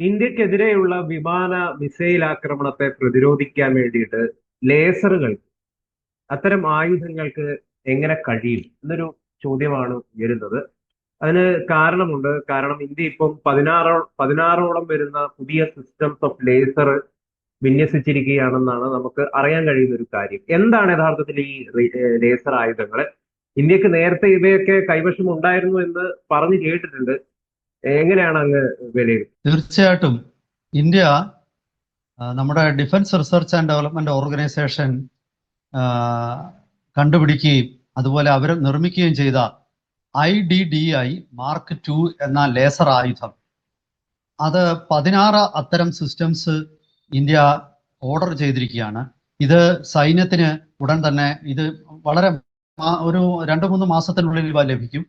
ഇന്ത്യക്കെതിരെയുള്ള വിമാന മിസൈൽ ആക്രമണത്തെ പ്രതിരോധിക്കാൻ വേണ്ടിയിട്ട് ലേസറുകൾ അത്തരം ആയുധങ്ങൾക്ക് എങ്ങനെ കഴിയും എന്നൊരു ചോദ്യമാണ് ഉയരുന്നത്. അതിന് കാരണമുണ്ട്. കാരണം ഇന്ത്യ ഇപ്പം പതിനാറോ പതിനാറോളം വരുന്ന പുതിയ സിസ്റ്റംസ് ഓഫ് ലേസർ വിന്യസിച്ചിരിക്കുകയാണെന്നാണ് നമുക്ക് അറിയാൻ കഴിയുന്ന ഒരു കാര്യം. എന്താണ് യഥാർത്ഥത്തിൽ ഈ ലേസർ ആയുധങ്ങൾ ഇന്ത്യയ്ക്ക് നേരത്തെ ഇവയൊക്കെ കൈവശം ഉണ്ടായിരുന്നു എന്ന് പറഞ്ഞു കേട്ടിട്ടുണ്ട്. എങ്ങനെയാണ് അങ്ങ് വിലയിരുത്തുന്നത്? തീർച്ചയായിട്ടും. ഇന്ത്യ നമ്മുടെ defence research and development organisation കണ്ടുപിടിക്കുകയും അതുപോലെ അവർ നിർമ്മിക്കുകയും ചെയ്ത I D D I mark two എന്ന ലേസർ ആയുധം. അത് പതിനാറ് അത്തരം സിസ്റ്റംസ് ഇന്ത്യ ഓർഡർ ചെയ്തിരിക്കുകയാണ്. ഇത് സൈന്യത്തിന് ഉടൻ തന്നെ ഇത് വളരെ ഒരു രണ്ട് മൂന്ന് മാസത്തിനുള്ളിൽ ഇവ ലഭിക്കും.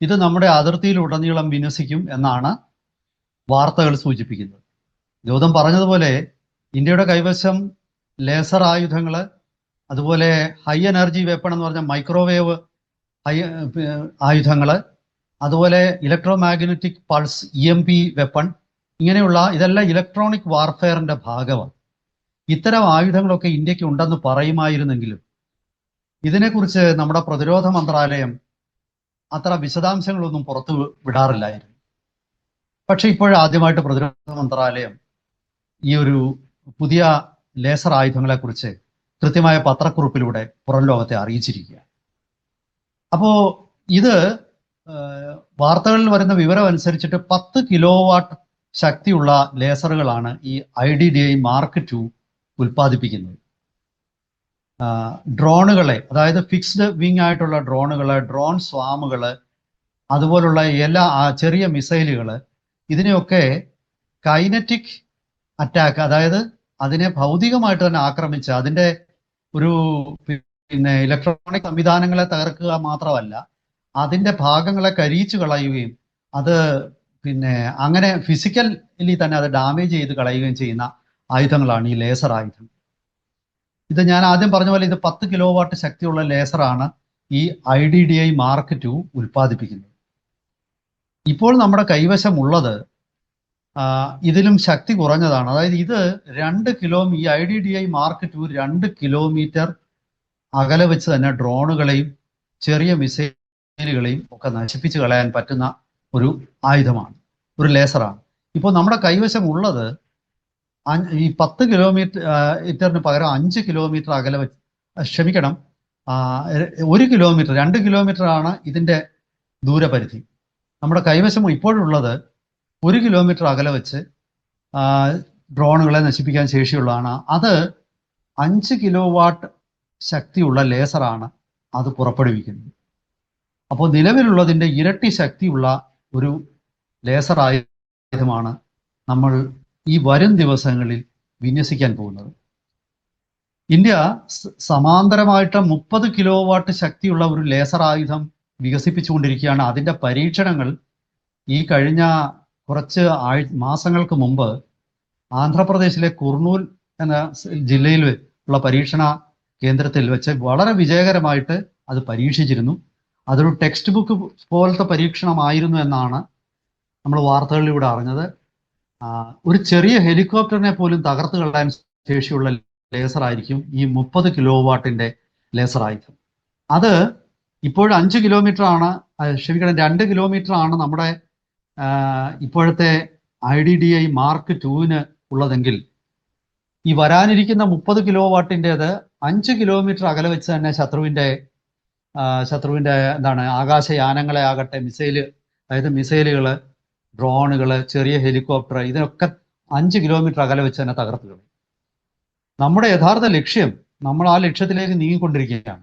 ഇത് നമ്മുടെ അതിർത്തിയിലുടനീളം വിന്യസിക്കും എന്നാണ് വാർത്തകൾ സൂചിപ്പിക്കുന്നത്. ഗൗതം പറഞ്ഞതുപോലെ ഇന്ത്യയുടെ കൈവശം ലേസർ ആയുധങ്ങൾ അതുപോലെ ഹൈ എനർജി വെപ്പൺ എന്ന് പറഞ്ഞ മൈക്രോവേവ് ഹൈ ആയുധങ്ങൾ അതുപോലെ electro magnetic pulse E M P weapon ഇങ്ങനെയുള്ള ഇതെല്ലാം ഇലക്ട്രോണിക് വാർഫെയറിന്റെ ഭാഗമാണ്. ഇത്തരം ആയുധങ്ങളൊക്കെ ഇന്ത്യയ്ക്ക് ഉണ്ടെന്ന് പറയുമായിരുന്നെങ്കിലും ഇതിനെക്കുറിച്ച് നമ്മുടെ പ്രതിരോധ മന്ത്രാലയം അത്ര വിശദാംശങ്ങളൊന്നും പുറത്തു വിടാറില്ലായിരുന്നു. പക്ഷെ ഇപ്പോഴാദ്യമായിട്ട് പ്രതിരോധ മന്ത്രാലയം ഈ ഒരു പുതിയ ലേസർ ആയുധങ്ങളെ കുറിച്ച് കൃത്യമായ പത്രക്കുറിപ്പിലൂടെ പുറം ലോകത്തെ അറിയിച്ചിരിക്കുക അപ്പോ ഇത് വാർത്തകളിൽ വരുന്ന വിവരം അനുസരിച്ചിട്ട് പത്ത് കിലോ വാട്ട് ശക്തിയുള്ള ലേസറുകളാണ് ഈ I D D I mark two ഉൽപ്പാദിപ്പിക്കുന്നത്. ഡ്രോണുകളെ അതായത് ഫിക്സ്ഡ് വിങ് ആയിട്ടുള്ള ഡ്രോണുകൾ ഡ്രോൺ സ്വാമുകൾ അതുപോലുള്ള എല്ലാ ചെറിയ മിസൈലുകൾ ഇതിനെയൊക്കെ കൈനറ്റിക് അറ്റാക്ക് അതായത് അതിനെ ഭൗതികമായിട്ട് തന്നെ ആക്രമിച്ച് അതിന്റെ ഒരു പിന്നെ ഇലക്ട്രോണിക് സംവിധാനങ്ങളെ തകർക്കുക മാത്രമല്ല അതിന്റെ ഭാഗങ്ങളെ കരിയിച്ചു കളയുകയും അത് പിന്നെ അങ്ങനെ ഫിസിക്കലി തന്നെ അത് ഡാമേജ് ചെയ്ത് കളയുകയും ചെയ്യുന്ന ആയുധങ്ങളാണ് ഈ ലേസർ ആയുധം ഇത് ഞാൻ ആദ്യം പറഞ്ഞ പോലെ ഇത് പത്ത് കിലോ വാട്ട് ശക്തിയുള്ള ലേസറാണ് ഈ I D D I mark two ഉൽപ്പാദിപ്പിക്കുന്നത്. ഇപ്പോൾ നമ്മുടെ കൈവശമുള്ളത് ഇതിലും ശക്തി കുറഞ്ഞതാണ്. അതായത് ഇത് രണ്ട് കിലോ ഈ I D D I mark two രണ്ട് കിലോമീറ്റർ അകലെ വെച്ച് തന്നെ ഡ്രോണുകളെയും ചെറിയ മിസൈലുകളെയും ഒക്കെ നശിപ്പിച്ച് കളയാൻ പറ്റുന്ന ഒരു ആയുധമാണ് ഒരു ലേസറാണ് ഇപ്പോൾ നമ്മുടെ കൈവശം ഉള്ളത് അഞ്ച് ഈ പത്ത് കിലോമീറ്റർ ഇറ്ററിന് പകരം അഞ്ച് കിലോമീറ്റർ അകലെ ക്ഷമിക്കണം. ഒരു കിലോമീറ്റർ രണ്ട് കിലോമീറ്റർ ആണ് ഇതിന്റെ ദൂരപരിധി. നമ്മുടെ കൈവശം ഇപ്പോഴുള്ളത് ഒരു കിലോമീറ്റർ അകലെ വെച്ച് ഡ്രോണുകളെ നശിപ്പിക്കാൻ ശേഷിയുള്ളതാണ്. അത് അഞ്ച് കിലോ വാട്ട് ശക്തിയുള്ള ലേസറാണ് അത് പുറപ്പെടുവിക്കുന്നത്. അപ്പോൾ നിലവിലുള്ളതിന്റെ ഇരട്ടി ശക്തിയുള്ള ഒരു ലേസർ ആയുധമാണ് നമ്മൾ ഈ വരും ദിവസങ്ങളിൽ വിന്യസിക്കാൻ പോകുന്നത്. ഇന്ത്യ സമാന്തരമായിട്ട് മുപ്പത് കിലോ വാട്ട് ശക്തിയുള്ള ഒരു ലേസർ ആയുധം വികസിപ്പിച്ചുകൊണ്ടിരിക്കുകയാണ്. അതിന്റെ പരീക്ഷണങ്ങൾ ഈ കഴിഞ്ഞ കുറച്ച് ആഴ് മാസങ്ങൾക്ക് മുമ്പ് ആന്ധ്രാപ്രദേശിലെ കുർണൂൽ എന്ന ജില്ലയിൽ ഉള്ള പരീക്ഷണ കേന്ദ്രത്തിൽ വെച്ച് വളരെ വിജയകരമായിട്ട് അത് പരീക്ഷിച്ചിരുന്നു. അതൊരു ടെക്സ്റ്റ് ബുക്ക് പോലത്തെ പരീക്ഷണമായിരുന്നു എന്നാണ് നമ്മൾ വാർത്തകളിലൂടെ അറിഞ്ഞത്. ഒരു ചെറിയ ഹെലികോപ്റ്ററിനെ പോലും തകർത്ത് കളയാൻ ശേഷിയുള്ള ലേസർ ആയിരിക്കും ഈ മുപ്പത് കിലോ വാട്ടിന്റെ ലേസർ ആയുധം. അത് ഇപ്പോൾ അഞ്ച് കിലോമീറ്റർ ആണ് ക്ഷമിക്കണം രണ്ട് കിലോമീറ്റർ ആണ് നമ്മുടെ ഇപ്പോഴത്തെ I D D I mark ടുവിന് ഉള്ളതെങ്കിൽ ഈ വരാനിരിക്കുന്ന മുപ്പത് കിലോ വാട്ടിന്റെത് അഞ്ച് കിലോമീറ്റർ അകലെ വെച്ച് തന്നെ ശത്രുവിന്റെ ശത്രുവിന്റെ എന്താണ് ആകാശയാനങ്ങളെ ആകട്ടെ മിസൈൽ അതായത് മിസൈലുകൾ ഡ്രോണുകൾ ചെറിയ ഹെലികോപ്റ്റർ ഇതിനൊക്കെ അഞ്ച് കിലോമീറ്റർ അകലെ വെച്ച് തന്നെ തകർത്ത് നമ്മുടെ യഥാർത്ഥ ലക്ഷ്യം നമ്മൾ ആ ലക്ഷ്യത്തിലേക്ക് നീങ്ങിക്കൊണ്ടിരിക്കുകയാണ്.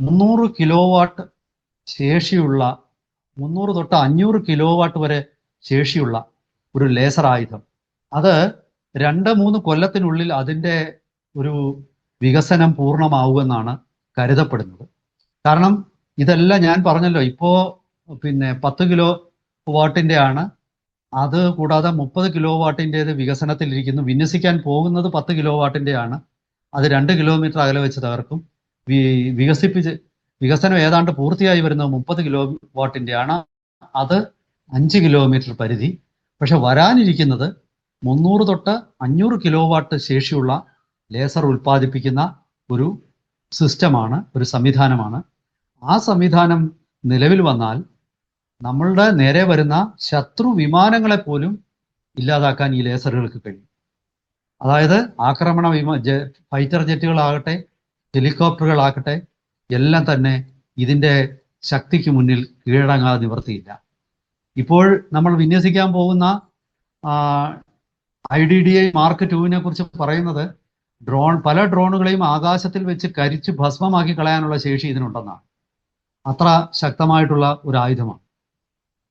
മുന്നൂറ് കിലോ വാട്ട് ശേഷിയുള്ള മുന്നൂറ് തൊട്ട് അഞ്ഞൂറ് കിലോ വാട്ട് വരെ ശേഷിയുള്ള ഒരു ലേസർ ആയുധം. അത് രണ്ട് മൂന്ന് കൊല്ലത്തിനുള്ളിൽ അതിന്റെ ഒരു വികസനം പൂർണമാവുമെന്നാണ് കരുതപ്പെടുന്നത്. കാരണം ഇതെല്ലാം ഞാൻ പറഞ്ഞല്ലോ ഇപ്പോ പിന്നെ പത്ത് കിലോ വാട്ടിന്റെ ആണ് അത് കൂടാതെ മുപ്പത് കിലോ വാട്ടിന്റെത് വികസനത്തിലിരിക്കുന്നു. വിന്യസിക്കാൻ പോകുന്നത് പത്ത് കിലോ വാട്ടിന്റെ ആണ് അത് രണ്ട് കിലോമീറ്റർ അകലെ വെച്ച് തകർക്കും. വികസിപ്പിച്ച് വികസനം ഏതാണ്ട് പൂർത്തിയായി വരുന്നത് മുപ്പത് കിലോ വാട്ടിന്റെ ആണ് അത് അഞ്ച് കിലോമീറ്റർ പരിധി. പക്ഷെ വരാനിരിക്കുന്നത് മുന്നൂറ് തൊട്ട് അഞ്ഞൂറ് കിലോ വാട്ട് ശേഷിയുള്ള ലേസർ ഉൽപ്പാദിപ്പിക്കുന്ന ഒരു സിസ്റ്റമാണ് ഒരു സംവിധാനമാണ്. ആ സംവിധാനം നിലവിൽ വന്നാൽ നമ്മളുടെ നേരെ വരുന്ന ശത്രു വിമാനങ്ങളെ പോലും ഇല്ലാതാക്കാൻ ഈ ലേസറുകൾക്ക് കഴിയും. അതായത് ആക്രമണ വിമാ ഫൈറ്റർ ജെറ്റുകളാകട്ടെ ഹെലികോപ്റ്ററുകളാകട്ടെ എല്ലാം തന്നെ ഇതിന്റെ ശക്തിക്ക് മുന്നിൽ കീഴടങ്ങാതെ നിവർത്തിയില്ല. ഇപ്പോൾ നമ്മൾ വിന്യസിക്കാൻ പോകുന്ന I D D I mark ടുവിനെ കുറിച്ച് പറയുന്നത് ഡ്രോൺ പല ഡ്രോണുകളെയും ആകാശത്തിൽ വെച്ച് കരിച്ച് ഭസ്മമാക്കി കളയാനുള്ള ശേഷി ഇതിനുണ്ടെന്നാണ്. അത്ര ശക്തമായിട്ടുള്ള ഒരു ആയുധമാണ്.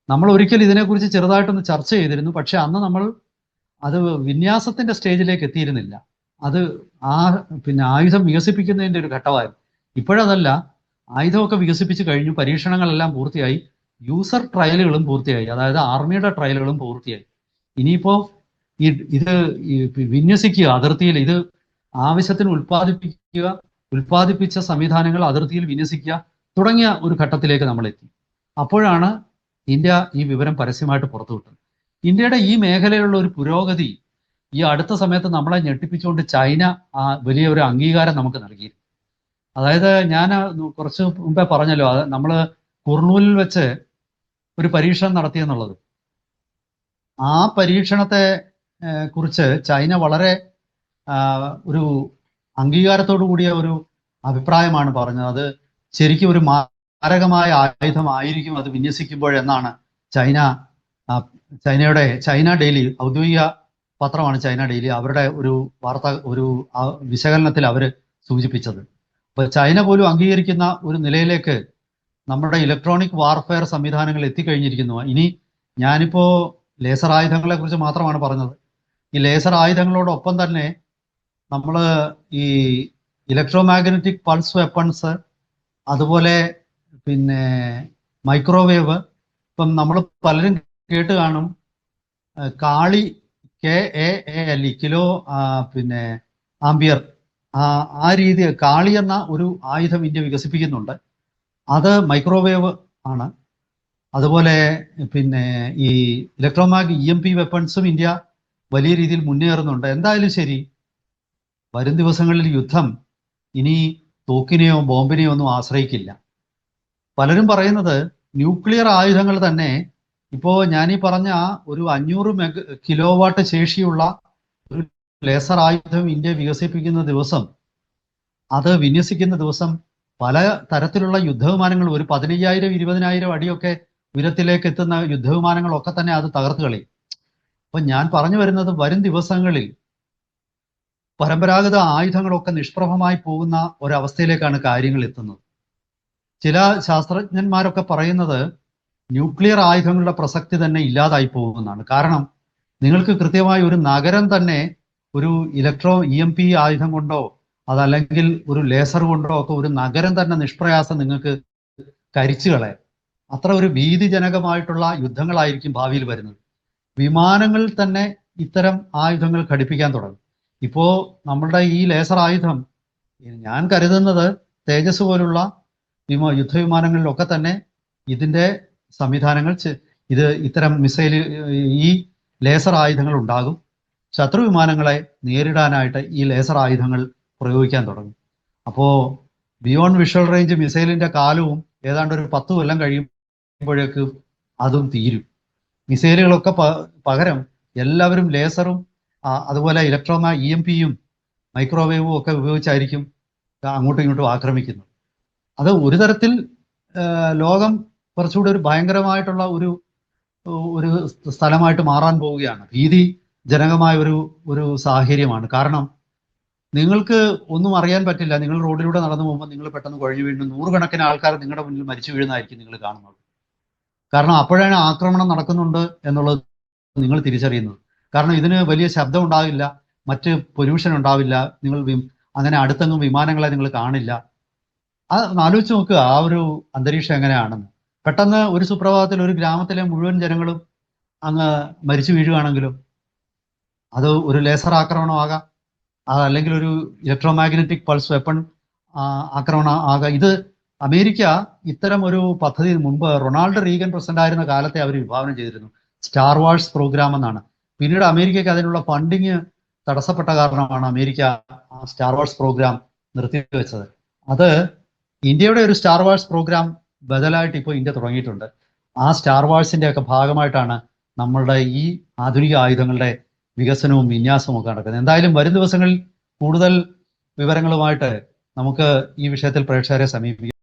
നമ്മൾ ഒരിക്കൽ ഇതിനെക്കുറിച്ച് ചെറുതായിട്ടൊന്ന് ചർച്ച ചെയ്തിരുന്നു. പക്ഷെ അന്ന് നമ്മൾ അത് വിന്യാസത്തിന്റെ സ്റ്റേജിലേക്ക് എത്തിയിരുന്നില്ല. അത് ആ പിന്നെ ആയുധം വികസിപ്പിക്കുന്നതിന്റെ ഒരു ഘട്ടമായിരുന്നു. ഇപ്പോഴതല്ല ആയുധമൊക്കെ വികസിപ്പിച്ച് കഴിഞ്ഞു പരീക്ഷണങ്ങളെല്ലാം പൂർത്തിയായി യൂസർ ട്രയലുകളും പൂർത്തിയായി അതായത് ആർമിയുടെ ട്രയലുകളും പൂർത്തിയായി. ഇനിയിപ്പോ ഈ ഇത് വിന്യസിക്കുക അതിർത്തിയിൽ ഇത് ആവശ്യത്തിന് ഉൽപ്പാദിപ്പിക്കുക ഉൽപ്പാദിപ്പിച്ച സംവിധാനങ്ങൾ അതിർത്തിയിൽ വിന്യസിക്കുക തുടങ്ങിയ ഒരു ഘട്ടത്തിലേക്ക് നമ്മൾ എത്തി അപ്പോഴാണ് ഇന്ത്യ ഈ വിവരം പരസ്യമായിട്ട് പുറത്തുവിട്ടു ഇന്ത്യയുടെ ഈ മേഖലയിലുള്ള ഒരു പുരോഗതി ഈ അടുത്ത സമയത്ത് നമ്മളെ ഞെട്ടിപ്പിച്ചുകൊണ്ട് ചൈന വലിയ ഒരു അംഗീകാരം നമുക്ക് നൽകി. അതായത് ഞാൻ കുറച്ച് മുമ്പേ പറഞ്ഞല്ലോ അത് നമ്മൾ കുർണൂലിൽ വെച്ച് ഒരു പരീക്ഷണം നടത്തിയെന്നുള്ളത് ആ പരീക്ഷണത്തെ കുറിച്ച് ചൈന വളരെ ഒരു അംഗീകാരത്തോടു കൂടിയ ഒരു അഭിപ്രായമാണ് പറഞ്ഞത്. അത് ശരിക്കും ഒരു മാരകമായ ആയുധമായിരിക്കും അത് വിന്യസിക്കുമ്പോഴെന്നാണ് ചൈന ചൈനയുടെ ചൈന ഡെയിലി ഔദ്യോഗിക പത്രമാണ് ചൈന ഡെയിലി അവരുടെ ഒരു വാർത്ത ഒരു വിശകലനത്തിൽ അവർ സൂചിപ്പിച്ചത്. അപ്പോൾ ചൈന പോലും അംഗീകരിക്കുന്ന ഒരു നിലയിലേക്ക് നമ്മുടെ ഇലക്ട്രോണിക് വാർഫെയർ സംവിധാനങ്ങൾ എത്തിക്കഴിഞ്ഞിരിക്കുന്നു. ഇനി ഞാനിപ്പോ ലേസർ ആയുധങ്ങളെ കുറിച്ച് മാത്രമാണ് പറഞ്ഞത്. ഈ ലേസർ ആയുധങ്ങളോടൊപ്പം തന്നെ നമ്മൾ ഈ ഇലക്ട്രോ മാഗ്നറ്റിക് പൾസ് വെപ്പൺസ് അതുപോലെ പിന്നെ മൈക്രോവേവ് ഇപ്പം നമ്മൾ പലരും കേട്ട് കാണും Kali K A A L kilo പിന്നെ ആംബിയർ ആ ആ രീതി കാളി എന്ന ഒരു ആയുധം ഇന്ത്യ വികസിപ്പിക്കുന്നുണ്ട്. അത് മൈക്രോവേവ് ആണ്. അതുപോലെ പിന്നെ ഈ ഇലക്ട്രോമാഗ് ഇ എം പി വെപ്പൺസും ഇന്ത്യ വലിയ രീതിയിൽ മുന്നേറുന്നുണ്ട്. എന്തായാലും ശരി വരും ദിവസങ്ങളിൽ യുദ്ധം ഇനി തോക്കിനെയോ ബോംബിനെയോ ഒന്നും ആശ്രയിക്കില്ല. പലരും പറയുന്നത് ന്യൂക്ലിയർ ആയുധങ്ങൾ തന്നെ ഇപ്പോ ഈ പറഞ്ഞ ഒരു അഞ്ഞൂറ് മെഗ കിലോ വാട്ട് ശേഷിയുള്ള ഒരു ലേസർ ആയുധം ഇന്ത്യ വികസിപ്പിക്കുന്ന ദിവസം അത് വിന്യസിക്കുന്ന ദിവസം പല തരത്തിലുള്ള യുദ്ധവിമാനങ്ങൾ ഒരു പതിനയ്യായിരം ഇരുപതിനായിരം അടിയൊക്കെ ഉയരത്തിലേക്ക് എത്തുന്ന യുദ്ധവിമാനങ്ങളൊക്കെ തന്നെ അത് തകർത്ത് കളി അപ്പൊ ഞാൻ പറഞ്ഞു വരുന്നത് വരും ദിവസങ്ങളിൽ പരമ്പരാഗത ആയുധങ്ങളൊക്കെ നിഷ്പ്രഭമായി പോകുന്ന ഒരവസ്ഥയിലേക്കാണ് കാര്യങ്ങൾ എത്തുന്നത്. ചില ശാസ്ത്രജ്ഞന്മാരൊക്കെ പറയുന്നത് ന്യൂക്ലിയർ ആയുധങ്ങളുടെ പ്രസക്തി തന്നെ ഇല്ലാതായി പോകുമെന്നാണ് കാരണം നിങ്ങൾക്ക് കൃത്യമായി ഒരു നഗരം തന്നെ ഒരു ഇലക്ട്രോ ഇ എം പി ആയുധം കൊണ്ടോ അതല്ലെങ്കിൽ ഒരു ലേസർ കൊണ്ടോ ഒക്കെ ഒരു നഗരം തന്നെ നിഷ്പ്രയാസം നിങ്ങൾക്ക് കരിച്ചു കളയാം. അത്ര ഒരു ഭീതിജനകമായിട്ടുള്ള യുദ്ധങ്ങളായിരിക്കും ഭാവിയിൽ വരുന്നത്. വിമാനങ്ങളിൽ തന്നെ ഇത്തരം ആയുധങ്ങൾ ഘടിപ്പിക്കാൻ തുടങ്ങും. ഇപ്പോ നമ്മളുടെ ഈ ലേസർ ആയുധം ഞാൻ കരുതുന്നത് തേജസ് പോലുള്ള വിമാ യുദ്ധവിമാനങ്ങളിലൊക്കെ തന്നെ ഇതിന്റെ സംവിധാനങ്ങൾ ഇത് ഇത്തരം മിസൈൽ ഈ ലേസർ ആയുധങ്ങൾ ഉണ്ടാകും. ശത്രു വിമാനങ്ങളെ നേരിടാനായിട്ട് ഈ ലേസർ ആയുധങ്ങൾ പ്രയോഗിക്കാൻ തുടങ്ങും. അപ്പോ ബിയോണ്ട് വിഷ്വൽ റേഞ്ച് മിസൈലിന്റെ കാലവും ഏതാണ്ട് ഒരു പത്ത് കൊല്ലം കഴിയുമ്പോഴേക്ക് അതും തീരും. മിസൈലുകളൊക്കെ പകരം എല്ലാവരും ലേസറും അതുപോലെ ഇലക്ട്രോമാ ഇ എം പിയും മൈക്രോവേവും ഒക്കെ ഉപയോഗിച്ചായിരിക്കും അങ്ങോട്ടും ഇങ്ങോട്ടും ആക്രമിക്കുന്നത്. അത് ഒരു തരത്തിൽ ലോകം കുറച്ചുകൂടി ഒരു ഭയങ്കരമായിട്ടുള്ള ഒരു ഒരു സ്ഥലമായിട്ട് മാറാൻ പോവുകയാണ്. ഭീതി ജനകമായ ഒരു ഒരു സാഹചര്യമാണ്. കാരണം നിങ്ങൾക്ക് ഒന്നും അറിയാൻ പറ്റില്ല. നിങ്ങൾ റോഡിലൂടെ നടന്നു പോകുമ്പോൾ നിങ്ങൾ പെട്ടെന്ന് കുഴഞ്ഞു വീഴുന്നു. നൂറുകണക്കിന് ആൾക്കാർ നിങ്ങളുടെ മുന്നിൽ മരിച്ചു വീഴുന്നതായിരിക്കും നിങ്ങൾ കാണുന്നത്. കാരണം അപ്പോഴാണ് ആക്രമണം നടക്കുന്നുണ്ട് എന്നുള്ളത് നിങ്ങൾ തിരിച്ചറിയുന്നത്. കാരണം ഇതിന് വലിയ ശബ്ദം ഉണ്ടാവില്ല. മറ്റ് പൊല്യൂഷൻ ഉണ്ടാവില്ല. നിങ്ങൾ അങ്ങനെ അടുത്തെങ്ങും വിമാനങ്ങളെ നിങ്ങൾ കാണില്ല. ആലോചിച്ച് നോക്കുക ആ ഒരു അന്തരീക്ഷം എങ്ങനെയാണെന്ന്. പെട്ടെന്ന് ഒരു സുപ്രഭാതത്തിൽ ഒരു ഗ്രാമത്തിലെ മുഴുവൻ ജനങ്ങളും അങ്ങ് മരിച്ചു വീഴുകയാണെങ്കിലും അത് ഒരു ലേസർ ആക്രമണമാകാം അതല്ലെങ്കിൽ ഒരു ഇലക്ട്രോ മാഗ്നറ്റിക് പൾസ് വെപ്പൺ ആക്രമണം ആകാം. ഇത് അമേരിക്ക ഇത്തരം ഒരു പദ്ധതി മുമ്പ് റൊണാൾഡ് റീഗൻ പ്രസിഡന്റ് ആയിരുന്ന കാലത്തെ അവർ വിഭാവനം ചെയ്തിരുന്നു. സ്റ്റാർ വാഴ്സ് പ്രോഗ്രാം എന്നാണ്. പിന്നീട് അമേരിക്കയ്ക്ക് അതിനുള്ള ഫണ്ടിങ് തടസ്സപ്പെട്ട കാരണമാണ് അമേരിക്ക സ്റ്റാർ വാഴ്സ് പ്രോഗ്രാം നിർത്തിവെച്ചത്. അത് ഇന്ത്യയുടെ ഒരു സ്റ്റാർ വാർസ് പ്രോഗ്രാം ബദലായിട്ട് ഇപ്പോൾ ഇന്ത്യ തുടങ്ങിയിട്ടുണ്ട്. ആ സ്റ്റാർ വാർസിന്റെ ഒക്കെ ഭാഗമായിട്ടാണ് നമ്മളുടെ ഈ ആധുനിക ആയുധങ്ങളുടെ വികസനവും വിന്യാസവും ഒക്കെ നടക്കുന്നത്. എന്തായാലും വരും ദിവസങ്ങളിൽ കൂടുതൽ വിവരങ്ങളുമായിട്ട് നമുക്ക് ഈ വിഷയത്തിൽ പ്രേക്ഷകരെ സമീപിക്കാം.